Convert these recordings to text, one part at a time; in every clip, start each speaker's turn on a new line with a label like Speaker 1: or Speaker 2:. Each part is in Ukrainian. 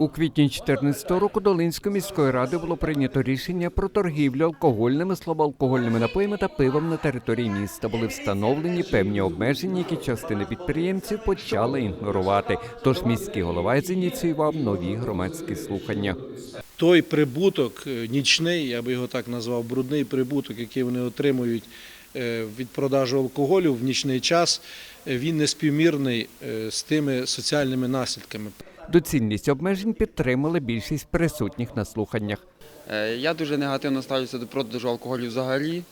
Speaker 1: У квітні 2014 року Долинською міською радою було прийнято рішення про торгівлю алкогольними, слабоалкогольними напоями та пивом на території міста. Були встановлені певні обмеження, які частина підприємців почала ігнорувати. Тож міський голова зініціював нові громадські слухання.
Speaker 2: той прибуток е, нічний, я би його так назвав, брудний прибуток, який вони отримують е, від продажу алкоголю в нічний час, е, він не співмірний з тими соціальними наслідками.
Speaker 1: Доцільність обмежень підтримали більшість присутніх на слуханнях.
Speaker 3: Е, Я дуже негативно ставлюся до продажу алкоголю взагалі.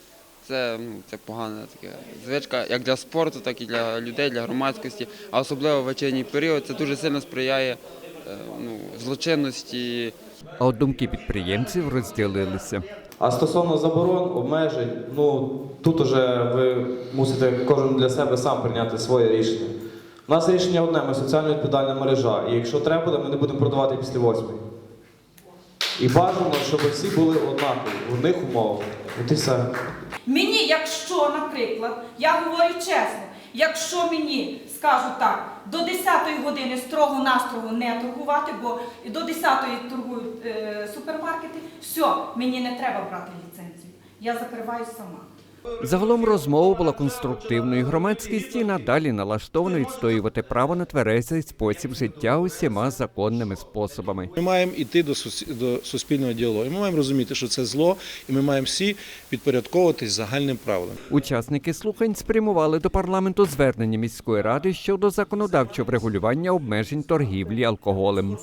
Speaker 3: Це, ну, це погана така звичка як для спорту, так і для людей, для громадськості. А особливо в вечірній період це дуже сильно сприяє е, ну, злочинності.
Speaker 1: А от думки підприємців розділилися.
Speaker 4: А стосовно заборон, обмежень, ну тут уже ви мусите кожен для себе сам прийняти своє рішення. У нас рішення одне, ми соціально відповідальна мережа. І якщо треба буде, ми не будемо продавати після восьмої. І бажано, щоб всі були однакові в одних умовах. От і все.
Speaker 5: Мені, якщо, наприклад, я говорю чесно, якщо мені скажуть так, до 10-ї години строго настрого не торгувати, бо до 10-ї торгують е, супермаркети, все, мені не треба брати ліцензію. Я закриваюсь сама.
Speaker 1: Загалом розмова була конструктивною. Громадськість і надалі налаштовано відстоювати право на тверезий спосіб життя усіма законними способами.
Speaker 2: Ми маємо йти до, до суспільного діалогу. Ми маємо розуміти, що це зло, і ми маємо всі підпорядковуватись загальним правилам.
Speaker 1: Учасники слухань спрямували до парламенту звернення міської ради щодо законодавчого врегулювання обмежень торгівлі алкоголем.